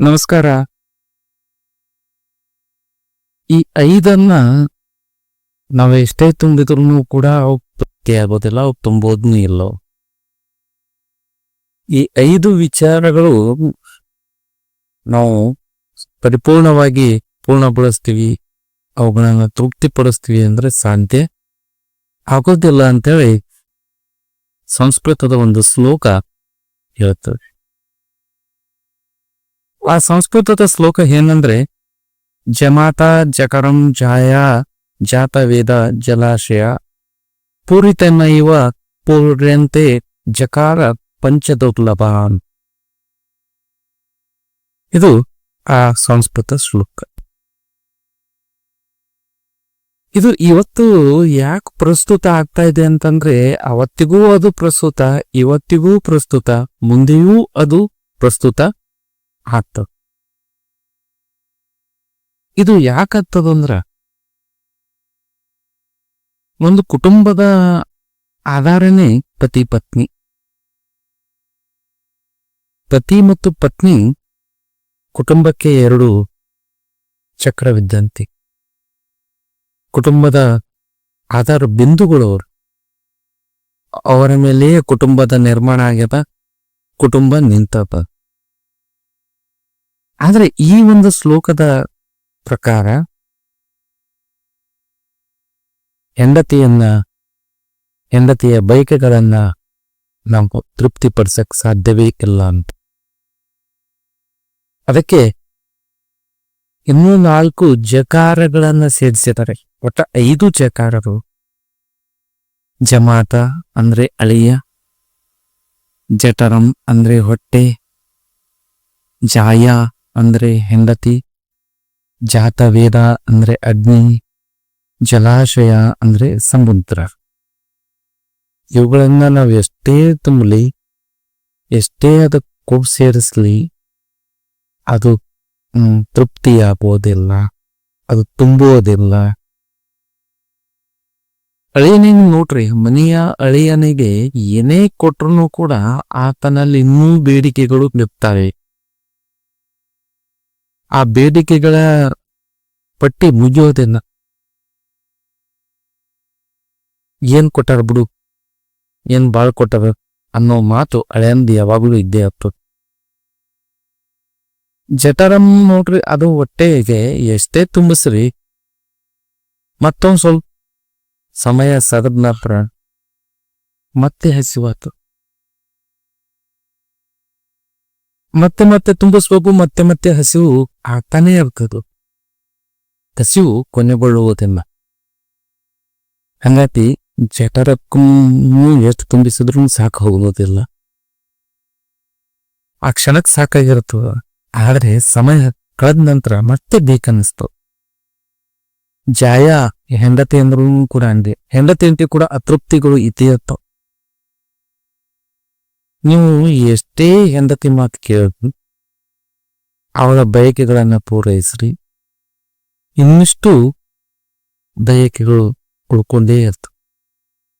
ನಮಸ್ಕಾರ. ಈ ಐದನ್ನ ನಾವು ಎಷ್ಟೇ ತುಂಬಿದ್ರು ಕೂಡ ಅವು ತೃಪ್ತಿ ಆಗೋದಿಲ್ಲ ಅವು ತುಂಬೋದ್ನು ಇಲ್ಲೋ. ಈ ಐದು ವಿಚಾರಗಳು ನಾವು ಪರಿಪೂರ್ಣವಾಗಿ ಪೂರ್ಣಗೊಳಿಸ್ತೀವಿ, ಅವುಗಳನ್ನ ತೃಪ್ತಿಪಡಿಸ್ತೀವಿ ಅಂದ್ರೆ ಸಾಧ್ಯ ಆಗೋದಿಲ್ಲ ಅಂತೇಳಿ ಸಂಸ್ಕೃತದ ಒಂದು ಶ್ಲೋಕ ಹೇಳ್ತದೆ ಆ ಸಂಸ್ಕೃತದ ಶ್ಲೋಕ ಏನಂದ್ರೆ, ಜಮಾತ ಜಕರಂ ಜಾಯ ಜಾತ ವೇದ ಜಲಾಶಯ, ಪೂರಿತನೈವ ಪೂರ್ಯಂತೆ ಜಕಾರ ಪಂಚದುರ್ಲಭಾನ್. ಇದು ಆ ಸಂಸ್ಕೃತ ಶ್ಲೋಕ. ಇದು ಇವತ್ತು ಯಾಕೆ ಪ್ರಸ್ತುತ ಆಗ್ತಾ ಇದೆ ಅಂತಂದ್ರೆ, ಅವತ್ತಿಗೂ ಅದು ಪ್ರಸ್ತುತ, ಇವತ್ತಿಗೂ ಪ್ರಸ್ತುತ, ಮುಂದೆಯೂ ಅದು ಪ್ರಸ್ತುತ. ಆಗ್ತದ ಇದು ಯಾಕತ್ತದಂದ್ರ ಒಂದು ಕುಟುಂಬದ ಆಧಾರನೇ ಪತಿ ಪತ್ನಿ. ಪತಿ ಮತ್ತು ಪತ್ನಿ ಕುಟುಂಬಕ್ಕೆ ಎರಡು ಚಕ್ರವಿದ್ದಂತೆ. ಕುಟುಂಬದ ಆಧಾರ ಬಿಂದುಗಳು ಅವರು ಅವರ ಮೇಲೆಯೇ ಕುಟುಂಬದ ನಿರ್ಮಾಣ ಆಗ್ಯದ, ಕುಟುಂಬ ನಿಂತದ. ಆದ್ರೆ ಈ ಒಂದು ಶ್ಲೋಕದ ಪ್ರಕಾರ ಹೆಂಡತಿಯನ್ನ, ಹೆಂಡತಿಯ ಬಯಕೆಗಳನ್ನ ನಾವು ತೃಪ್ತಿಪಡಿಸಕ್ ಸಾಧ್ಯವೇ ಇಲ್ಲ ಅಂತ. ಅದಕ್ಕೆ ಇನ್ನೂ ನಾಲ್ಕು ಜಕಾರಗಳನ್ನ ಸೇರಿಸಿದ್ದಾರೆ. ಒಟ್ಟ ಐದು ಜಕಾರರು ಜಮಾತ ಅಂದ್ರೆ ಅಳಿಯ, ಜಠರಂ ಅಂದ್ರೆ ಹೊಟ್ಟೆ, ಜಾಯ ಅಂದ್ರೆ ಹೆಂಡತಿ ಜಾತವೇದ ಅಂದ್ರೆ ಅಗ್ನಿ, ಜಲಾಶಯ ಅಂದ್ರೆ ಸಮುದ್ರ. ಇವುಗಳನ್ನ ನಾವು ಎಷ್ಟೇ ತುಂಬಲಿ, ಎಷ್ಟೇ ಅದಕ್ಕೆ ಕೊಬ್ಬು ಸೇರಿಸ್ಲಿ, ಅದು ತೃಪ್ತಿಯಾಗೋದಿಲ್ಲ ಅದು ತುಂಬುವುದಿಲ್ಲ ಅಳಿಯನಿಗೆ ನೋಡ್ರಿ, ಮನೆಯ ಅಳಿಯನಿಗೆ ಏನೇ ಕೊಟ್ರು ಕೂಡ ಆತನಲ್ಲಿ ಇನ್ನೂ ಬೇಡಿಕೆಗಳು ನಿಪ್ತವೆ ಆ ಬೇಡಿಕೆಗಳ ಪಟ್ಟಿ ಮುಗಿಯೋದೇನ ಏನ್ ಕೊಟ್ಟಾರ ಬಿಡು, ಏನ್ ಬಾಳ್ ಕೊಟ್ಟಾರ ಅನ್ನೋ ಮಾತು ಹಳೆಯಂದು ಯಾವಾಗಲೂ ಇದ್ದೇ ಆಗ್ತದೆ ಜಠರಂ ನೋಡ್ರಿ, ಅದು ಹೊಟ್ಟೆಗೆ ಎಷ್ಟೇ ತುಂಬಿಸ್ರಿ, ಮತ್ತೊಂದ್ ಸ್ವಲ್ಪ ಸಮಯ ನಂತರ ಮತ್ತೆ ಹಸಿವಾತು. ಮತ್ತೆ ಮತ್ತೆ ತುಂಬಿಸ್ಬೇಕು ಮತ್ತೆ ಮತ್ತೆ ಹಸಿವು ಆಗ್ತಾನೇ ಇರ್ತದು. ಹಸಿವು ಕೊನೆಗೊಳ್ಳುವುದಿಲ್ಲ. ಹಂಗಾತಿ ಜಠರಕ್ಕೂ ಎಷ್ಟು ತುಂಬಿಸಿದ್ರು ಸಾಕು ಹೋಗುವುದಿಲ್ಲ. ಆ ಕ್ಷಣಕ್ ಸಾಕಾಗಿರ್ತದ ಆದ್ರೆ ಸಮಯ ಕಳೆದ ನಂತರ ಮತ್ತೆ ಬೇಕನ್ನಿಸ್ತು. ಜಾಯ ಹೆಂಡತಿ ಅಂದ್ರೂ ಕೂಡ ಅಂದೆ ಹೆಂಡತಿ ಅಂಟಿ ಕೂಡ ಅತೃಪ್ತಿಗಳು ಇದೇ ಇರ್ತಾವ. ನೀವು ಎಷ್ಟೇ ಹೆಂಡತಿ ಮಾತು ಕೇಳಿದ್ರು ಅವಳ ಬಯಕೆಗಳನ್ನು ಪೂರೈಸ್ರಿ. ಇನ್ನಿಷ್ಟು ಬಯಕೆಗಳು ಉಳ್ಕೊಂಡೇ ಇರ್ತವೆ.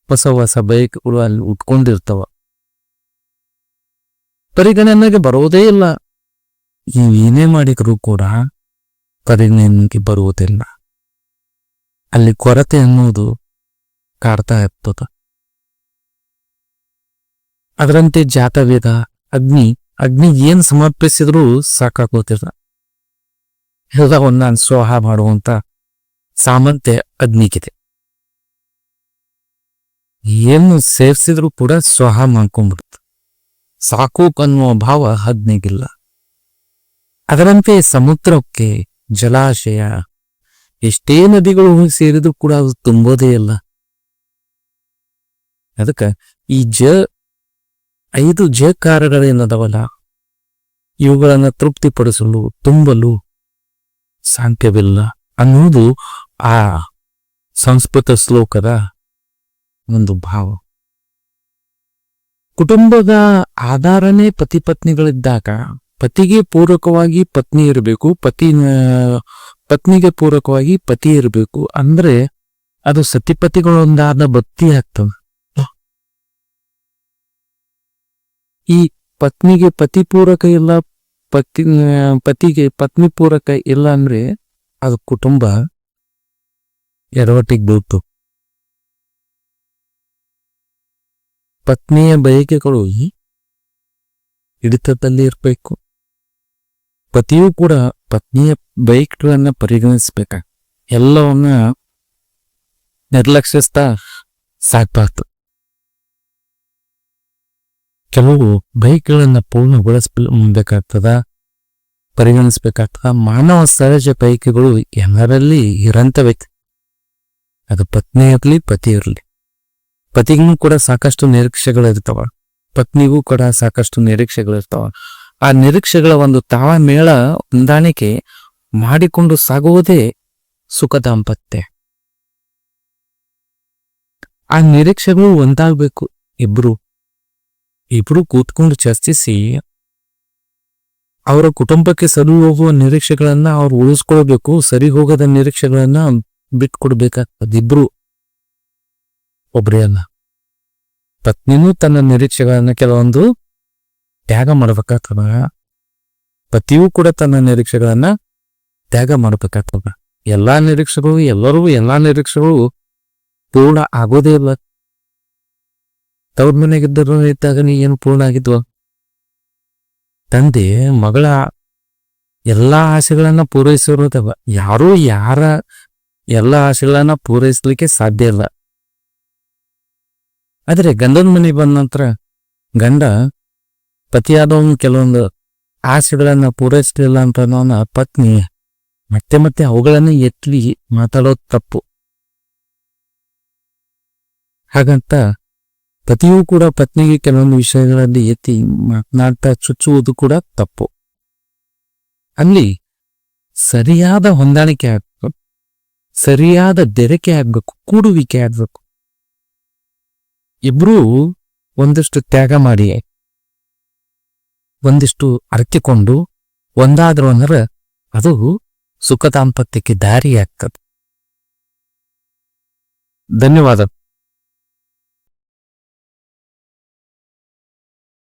ಹೊಸ ಹೊಸ ಬಯಕೆಗಳು ಅಲ್ಲಿ ಉಟ್ಕೊಂಡಿರ್ತವ. ಪರಿಗಣನೆಗೆ ಬರೋದೇ ಇಲ್ಲ. ನೀವು ಏನೇ ಮಾಡಿದ್ರು ಕೂಡ ಪರಿಗಣನೆಗೆ ಬರುವುದಿಲ್ಲ. ಅಲ್ಲಿ ಕೊರತೆ ಅನ್ನೋದು ಕಾಡ್ತಾ ಇರ್ತದ. ಅದರಂತೆ ಜಾತವೇದ, ಅಗ್ನಿ ಅಗ್ನಿ ಏನ್ ಸಮರ್ಪಿಸಿದ್ರೂ ಸಾಕಾಗೋತಿರ್ತ ಹೃದಯವನ್ನ ಸ್ವಾಹ ಮಾಡುವಂತ ಸಾಮಂತೆ ಅಗ್ನಿಗಿದೆ. ಏನು ಸೇರ್ಸಿದ್ರು ಕೂಡ ಸ್ವಾಹ ಮಾಡ್ಕೊಂಡ್ಬಿಡುತ್ತೆ. ಸಾಕು ಅನ್ನುವ ಭಾವ ಅಗ್ನಿಗಿಲ್ಲ ಅದರಂತೆ ಸಮುದ್ರಕ್ಕೆ ಜಲಾಶಯ, ಎಷ್ಟೇ ನದಿಗಳು ಸೇರಿದ್ರು ಕೂಡ ಅದು ತುಂಬೋದೇ ಇಲ್ಲ. ಅದಕ್ಕ ಈ ಜ ಐದು ಜಯಕಾರಗಳೇನದವಲ್ಲ ಇವುಗಳನ್ನು ತೃಪ್ತಿಪಡಿಸಲು, ತುಂಬಲು ಸಾಧ್ಯವಿಲ್ಲ ಅನ್ನುವುದು ಆ ಸಂಸ್ಕೃತ ಶ್ಲೋಕದ ಒಂದು ಭಾವ. ಕುಟುಂಬದ ಆಧಾರನೇ ಪತಿ ಪತ್ನಿಗಳಿದ್ದಾಗ ಪತಿಗೆ ಪೂರಕವಾಗಿ ಪತ್ನಿ ಇರಬೇಕು, ಪತಿ ಪತ್ನಿಗೆ ಪೂರಕವಾಗಿ ಪತಿ ಇರಬೇಕು ಅಂದ್ರೆ ಅದು ಸತಿಪತಿಗಳೊಂದಾದ ಭಕ್ತಿ ಆಗ್ತವೆ ಈ ಪತ್ನಿಗೆ ಪತಿ ಪೂರಕ ಇಲ್ಲ, ಪತಿ ಪತಿಗೆ ಪತ್ನಿ ಪೂರಕ ಇಲ್ಲ ಅಂದ್ರೆ ಅದು ಕುಟುಂಬ ಎಡವಟ್ಟಿಗೆ ಬೀಳ್ತು. ಪತ್ನಿಯ ಬಯಕೆಗಳು ಹಿಡಿತದಲ್ಲಿ ಇರಬೇಕು. ಪತಿಯೂ ಕೂಡ ಪತ್ನಿಯ ಬೈಕ್ಗಳನ್ನ ಪರಿಗಣಿಸ್ಬೇಕ? ಎಲ್ಲವನ್ನ ನಿರ್ಲಕ್ಷಿಸ್ತಾ ಸಾಕ್ಬಾರ್ದು ಕೆಲವು ಬೈಕ್ಗಳನ್ನ ಪೂರ್ಣಗೊಳಿಸಬೇಕಾಗ್ತದ ಪರಿಗಣಿಸಬೇಕಾಗ್ತದ ಮಾನವ ಸಹಜ ಬೈಕ್ಗಳು ಎಲ್ಲರಲ್ಲಿ ಇರಂತವೆ ಅದು ಪತ್ನಿ ಇರಲಿ, ಪತಿ ಇರಲಿ. ಪತಿಗೂ ಕೂಡ ಸಾಕಷ್ಟು ನಿರೀಕ್ಷೆಗಳಿರ್ತಾವ. ಪತ್ನಿಗೂ ಕೂಡ ಸಾಕಷ್ಟು ನಿರೀಕ್ಷೆಗಳಿರ್ತಾವ. ಆ ನಿರೀಕ್ಷೆಗಳ ಒಂದು ತಾಳಮೇಳ ಹೊಂದಾಣಿಕೆ ಮಾಡಿಕೊಂಡು ಸಾಗುವುದೇ ಸುಖ ದಾಂಪತ್ಯ ಆ ನಿರೀಕ್ಷೆಗಳು ಒಂದಾಗಬೇಕು ಇಬ್ರು. ಇಬ್ರು ಕೂತ್ಕೊಂಡು ಚರ್ಚಿಸಿ ಅವರ ಕುಟುಂಬಕ್ಕೆ ಸರಿ ಹೋಗುವ ನಿರೀಕ್ಷೆಗಳನ್ನ ಅವ್ರು ಉಳಿಸ್ಕೊಳ್ಬೇಕು, ಸರಿ ಹೋಗದ ನಿರೀಕ್ಷೆಗಳನ್ನ ಬಿಟ್ಕೊಡ್ಬೇಕಾಗ್ತದೆ ಇಬ್ರು. ಒಬ್ರೇ ಅಲ್ಲ. ಪತ್ನಿನೂ ತನ್ನ ನಿರೀಕ್ಷೆಗಳನ್ನ ಕೆಲವೊಂದು ತ್ಯಾಗ ಮಾಡ್ಬೇಕಾಗ್ತದ. ಪತಿಯೂ ಕೂಡ ತನ್ನ ನಿರೀಕ್ಷೆಗಳನ್ನ ತ್ಯಾಗ ಮಾಡ್ಬೇಕಾಗ್ತದ. ಎಲ್ಲಾ ನಿರೀಕ್ಷೆಗಳು ಎಲ್ಲರೂ ಎಲ್ಲಾ ನಿರೀಕ್ಷೆಗಳು ಪೂರ್ಣ ಆಗೋದೇ ಇಲ್ಲ. ತವ್ರ ಮನೆಗಿದ್ದರು ಇದ್ದಾಗ ನೀ ಏನು ಪೂರ್ಣ ಆಗಿದ್ವ? ತಂದೆ, ಮಗಳ ಎಲ್ಲಾ ಆಸೆಗಳನ್ನ ಪೂರೈಸಿರೋದವ ಯಾರೂ ಯಾರ ಎಲ್ಲ ಆಸೆಗಳನ್ನ ಪೂರೈಸಲಿಕ್ಕೆ ಸಾಧ್ಯ ಇಲ್ಲ. ಆದರೆ ಗಂಡನ ಮನೆಗೆ ಬಂದ ನಂತರ ಗಂಡ ಪತಿಯಾದವನು ಕೆಲವೊಂದು ಆಸೆಗಳನ್ನ ಪೂರೈಸಲಿಲ್ಲ ಅಂತ ಅನ್ನೋನ ಪತ್ನಿ ಮತ್ತೆ ಮತ್ತೆ ಅವುಗಳನ್ನ ಎತ್ತಿ ಮಾತಾಡೋದು ತಪ್ಪು. ಹಾಗಂತ ಪತಿಯೂ ಕೂಡ ಪತ್ನಿಗೆ ಕೆಲವೊಂದು ವಿಷಯಗಳಲ್ಲಿ ಎತ್ತಿ ಮಾತನಾಡ್ತಾ ಚುಚ್ಚುವುದು ಕೂಡ ತಪ್ಪು. ಅಲ್ಲಿ ಸರಿಯಾದ ಹೊಂದಾಣಿಕೆ ಆಗಬೇಕು, ಸರಿಯಾದ ಬೆರಕೆ ಆಗಬೇಕು, ಕೂಡುವಿಕೆ ಆಗ್ಬೇಕು. ಇಬ್ರೂ ಒಂದಿಷ್ಟು ತ್ಯಾಗ ಮಾಡಿ, ಒಂದಿಷ್ಟು ಅರಕಿಕೊಂಡು ಒಂದಾದ್ರು ಅಂದ್ರೆ ಅದು ಸುಖ ದಾಂಪತ್ಯಕ್ಕೆ ದಾರಿ ಆಗ್ತದೆ ಧನ್ಯವಾದ.